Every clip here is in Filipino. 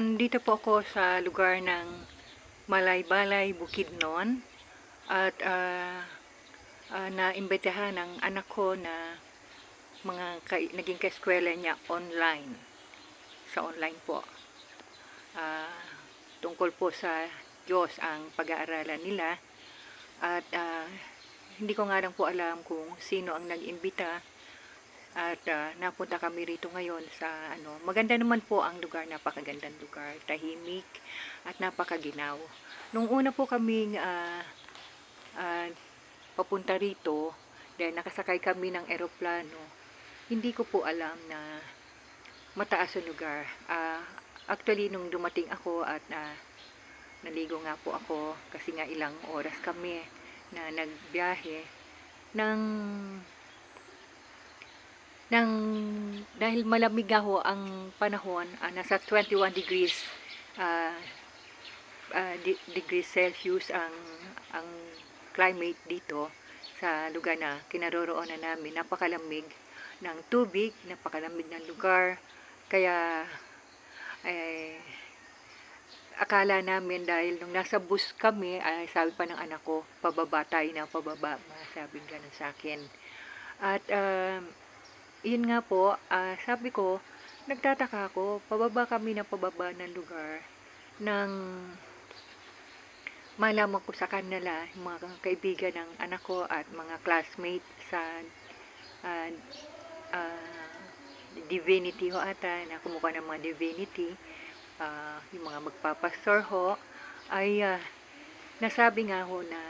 Nandito po ako sa lugar ng Malaybalay, Bukidnon at ah, ah, naimbitahan ng anak ko na mga ka- naging kaeskwela niya online. Sa online po. Ah, tungkol po sa Diyos ang pag-aaralan nila at ah, hindi ko nga lang po alam kung sino ang nag-imbita at ah, napunta kami rito ngayon sa ano, maganda naman po ang lugar, napakagandang lugar, tahimik at napakaginaw. Nung una po kaming ah, ah, papunta rito, dahil nakasakay kami ng eroplano, hindi ko po alam na mataas ang lugar. Ah, actually, nung dumating ako at na naligo nga po ako kasi nga ilang oras kami na nagbiyahe ng ng dahil malamig ho ang panahon, ah, nasa 21 degrees ah, ah, de- degrees Celsius ang ang climate dito sa lugar na kinaroroonan namin. Napakalamig ng tubig, napakalamig ng lugar. Kaya eh, akala namin dahil nung nasa bus kami, ay sabi pa ng anak ko, pababa tayo na pababa. Sabi ganun sa akin. At um, yun nga po, ah, sabi ko, nagtataka ako, pababa kami ng pababa ng lugar ng malaman ko sa kanila, mga kaibigan ng anak ko at mga classmate sa ah, ah, divinity ho ata, na kumuha ng mga divinity, ah, yung mga magpapastor ho, ay ah, nasabi nga ho na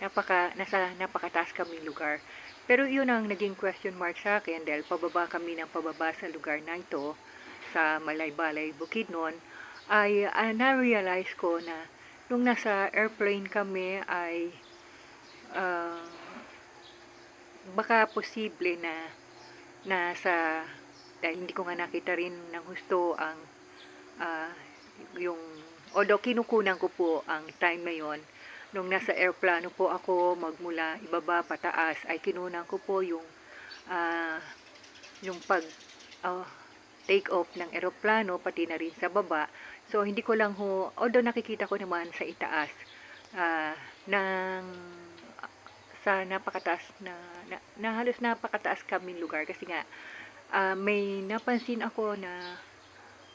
napaka, nasa napakataas kaming lugar. Pero yun ang naging question mark sa akin dahil pababa kami ng pababa sa lugar na ito, sa Malaybalay, Bukidnon, ay ah, na-realize ko na nung nasa airplane kami ay ah, baka posible na nasa dahil hindi ko nga nakita rin ng gusto ang ah, yung although kinukunan ko po ang time na yon nung nasa airplano po ako magmula ibaba pataas ay kinunan ko po yung ah, yung pag ah, take off ng eroplano pati na rin sa baba. So hindi ko lang ho although nakikita ko naman sa itaas ah, ng sa napakataas na, na, na halos napakataas kaming lugar. Kasi nga ah, may napansin ako na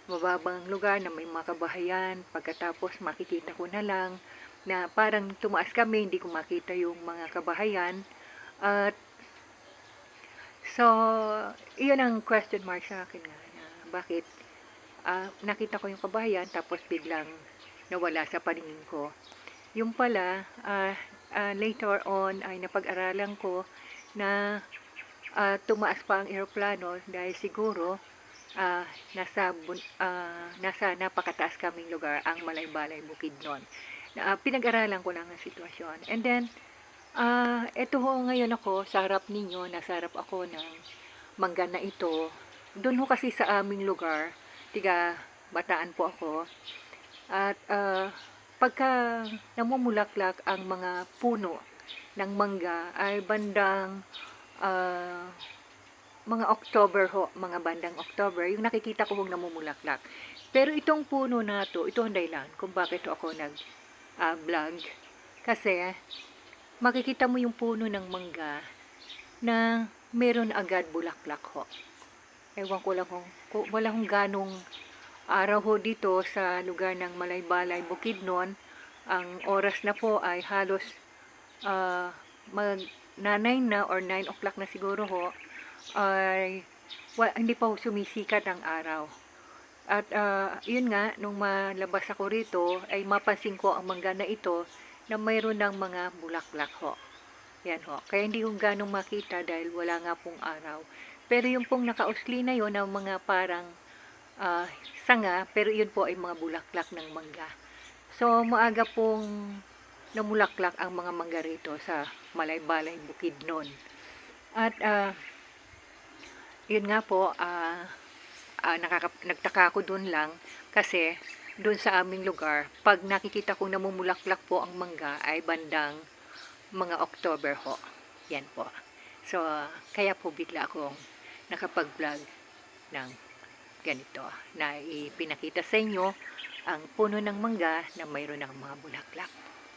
mababang lugar na may mga kabahayan. Pagkatapos makikita ko na lang na parang tumaas kami hindi ko makita yung mga kabahayan at so iyon ang question mark sa akin nga na bakit ah, nakita ko yung kabahayan tapos biglang nawala sa paningin ko yung pala ah, ah, later on ay napag-aralan ko na ah, tumaas pa ang eroplano dahil siguro ah, nasa ah, nasa napakataas kaming lugar ang Malaybalay Bukidnon. Na, ah, pinag-aralan ko lang ang sitwasyon. And then ah eto ho ngayon ako sa harap ninyo, nasa harap ako ng mangga na ito. Doon ho kasi sa aming lugar, tiga bataan po ako. At ah, pagka namumulaklak ang mga puno ng mangga ay bandang ah, mga October ho, mga bandang October, yung nakikita ko hong namumulaklak. Pero itong puno na to, ito ang dahilan kung bakit ako nag ah, vlog. Kasi makikita mo yung puno ng mangga na meron agad bulaklak ho. Ewan ko lang kung, kung wala kong ganong araw ho dito sa lugar ng Malaybalay, Bukidnon. Ang oras na po ay halos ah, mag nanay na or 9 o'clock na siguro ho ay wa, hindi pa sumisikat ang araw. At ah, yun nga, nung malabas ako rito, ay mapansin ko ang mangga na ito na mayroon ng mga bulaklak ho. Yan ho. Kaya hindi ko ganong makita dahil wala nga pong araw. Pero yung pong nakausli na yon ng mga parang ah, sanga, pero yun po ay mga bulaklak ng mangga. So, maaga pong namulaklak ang mga mangga rito sa Malaybalay, Bukidnon. At ah, yun nga po, ah, ah, nakaka- nagtaka ako dun lang kasi dun sa aming lugar, pag nakikita ko namumulaklak po ang mangga ay bandang mga October ho. Yan po. So, kaya po bigla akong nakapag-vlog ng ganito na ipinakita sa inyo ang puno ng mangga na mayroon ng mga bulaklak.